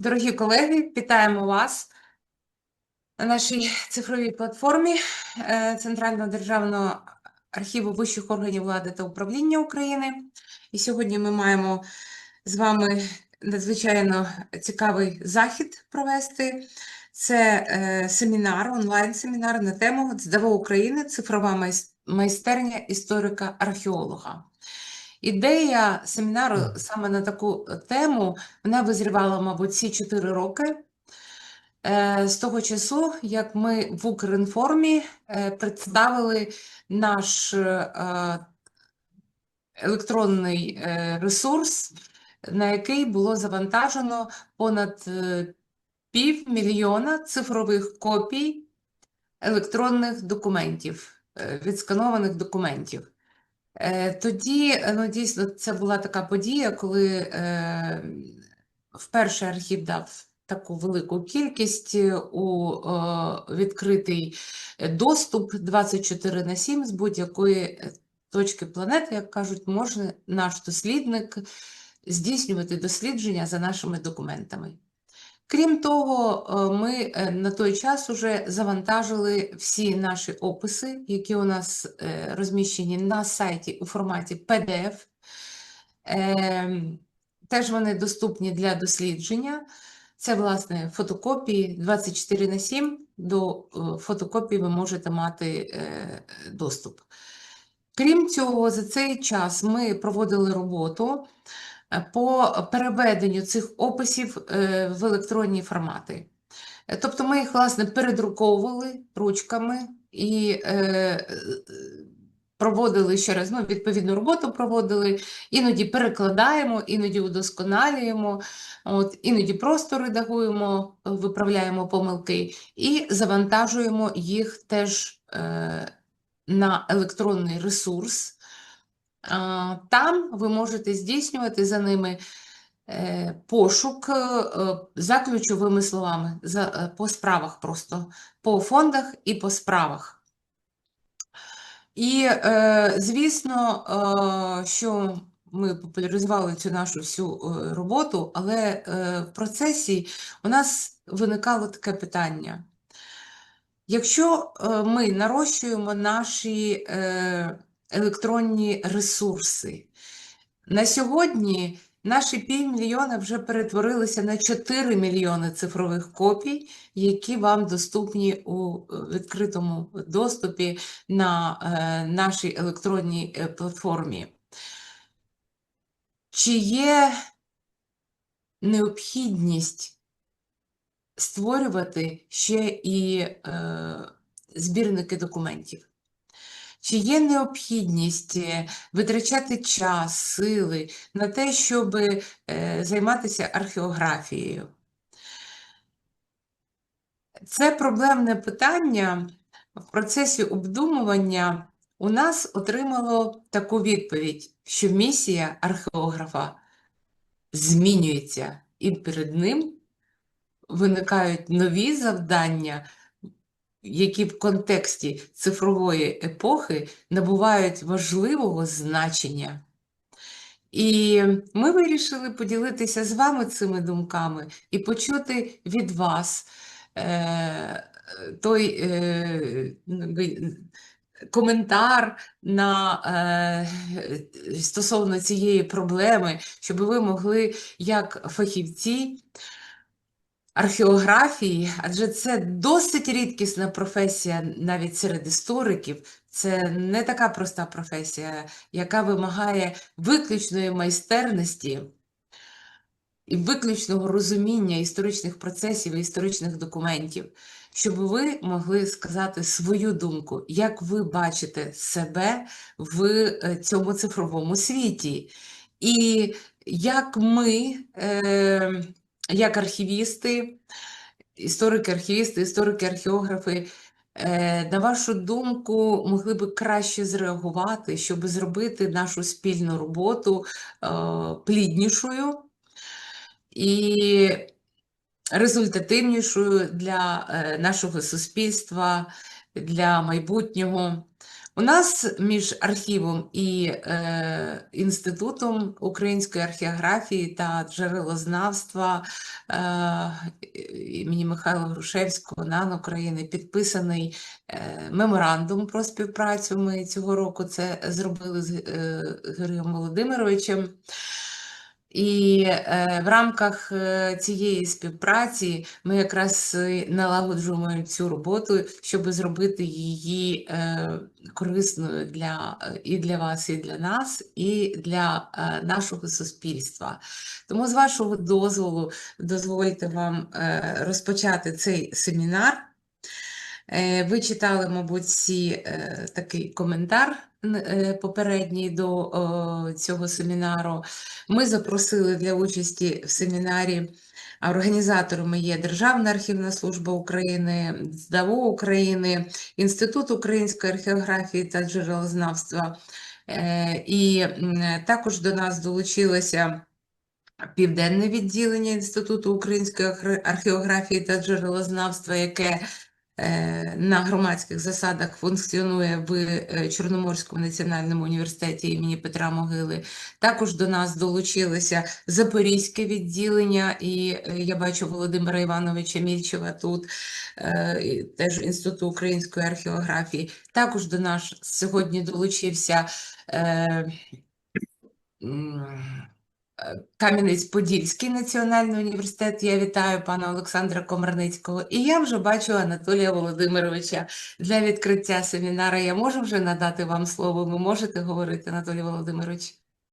Дорогі колеги, вітаємо вас на нашій цифровій платформі е, Центрального державного архіву вищих органів влади та управління України. І сьогодні ми маємо з вами надзвичайно цікавий захід провести. Це е, семінар, онлайн-семінар на тему ДЗДВ України цифрова майстерня історика-археолога. Ідея семінару саме на таку тему вона визрівала, мабуть, ці 4 роки. Е, З того часу, як ми в Укрінформі е, представили наш е, електронний е, ресурс, на який було завантажено понад е, півмільйона цифрових копій електронних документів, е, відсканованих документів. Е, Тоді, е, ну, дійсно, це була така подія, коли е, вперше архів дав таку велику кількість у відкритий доступ 24 на 7 з будь-якої точки планети, як кажуть, може наш дослідник здійснювати дослідження за нашими документами. Крім того, е, ми е, на той час уже завантажили всі наші описи, які у нас е, розміщені на сайті у форматі PDF. Ем, Теж вони доступні для дослідження. Це, власне, фотокопії 24 на 7. До фотокопій ви можете мати доступ. Крім цього, за цей час ми проводили роботу по переведенню цих описів е, в електронні формати. Е, Тобто ми їх, власне, передруковували ручками і е, проводили ще раз, ну, відповідну роботу проводили, іноді перекладаємо, іноді удосконалюємо, от, іноді просто редагуємо, виправляємо помилки і завантажуємо їх теж е, на електронний ресурс. Там ви можете здійснювати за ними е, пошук е, за ключовими словами, е, по справах просто, по фондах і по справах. І, звісно, що ми популяризували цю нашу всю роботу, але в процесі у нас виникало таке питання. Якщо ми нарощуємо наші електронні ресурси, на сьогодні наші півмільйона вже перетворилися на 4 мільйони цифрових копій, які вам доступні у е, відкритому доступі на е, нашій електронній е, платформі. Чи є необхідність створювати ще і е, збірники документів? Чи є необхідність е, витрачати час, сили на те, щоб е, займатися археографією? Це проблемне питання в процесі обдумування у нас отримало таку відповідь, що місія археографа змінюється, і перед ним виникають нові завдання, які в контексті цифрової епохи набувають важливого значення. І ми вирішили поділитися з вами цими думками і почути від вас е, той е, коментар на, е, стосовно цієї проблеми, щоб ви могли, як фахівці археографії, адже це досить рідкісна професія навіть серед істориків. Це не така проста професія, яка вимагає виключної майстерності і виключного розуміння історичних процесів і історичних документів, щоб ви могли сказати свою думку, як ви бачите себе в е, цьому цифровому світі. І як ми, е, як архівісти, історики-архівісти, історики-археографи, е, на вашу думку, могли би краще зреагувати, щоб зробити нашу спільну роботу е, пліднішою і результативнішою для е, нашого суспільства, для майбутнього. У нас між архівом і е, Інститутом української археографії та джерелознавства е, імені Михайла Грушевського НАН України підписаний е, меморандум про співпрацю. Ми цього року це зробили з е, Георгієм Володимировичем. І е, в рамках е, цієї співпраці ми якраз налагоджуємо цю роботу, щоб зробити її е, корисною для, е, і для вас, і для нас, і для е, нашого суспільства. Тому, з вашого дозволу, дозвольте вам е, розпочати цей семінар. Е, Ви читали, мабуть, всі е, такий коментар е, попередній до цього семінару. Ми запросили для участі в семінарі, організаторами є Державна архівна служба України, ЗДАВО України, Інститут української археографії та джерелознавства. І також до нас долучилося Південне відділення Інституту української архе- археографії та джерелознавства, яке на громадських засадах функціонує в е, Чорноморському національному університеті імені Петра Могили. Також до нас долучилося Запорізьке відділення, і е, я бачу Володимира Івановича Мільчева тут, е, теж Інституту української археографії. Також до нас сьогодні долучився е, е, Кам'янець-Подільський національний університет. Я вітаю пана Олександра Комарницького. І я вже бачу Анатолія Володимировича для відкриття семінара. Я можу вже надати вам слово? Ви можете говорити, Анатолій Володимирович?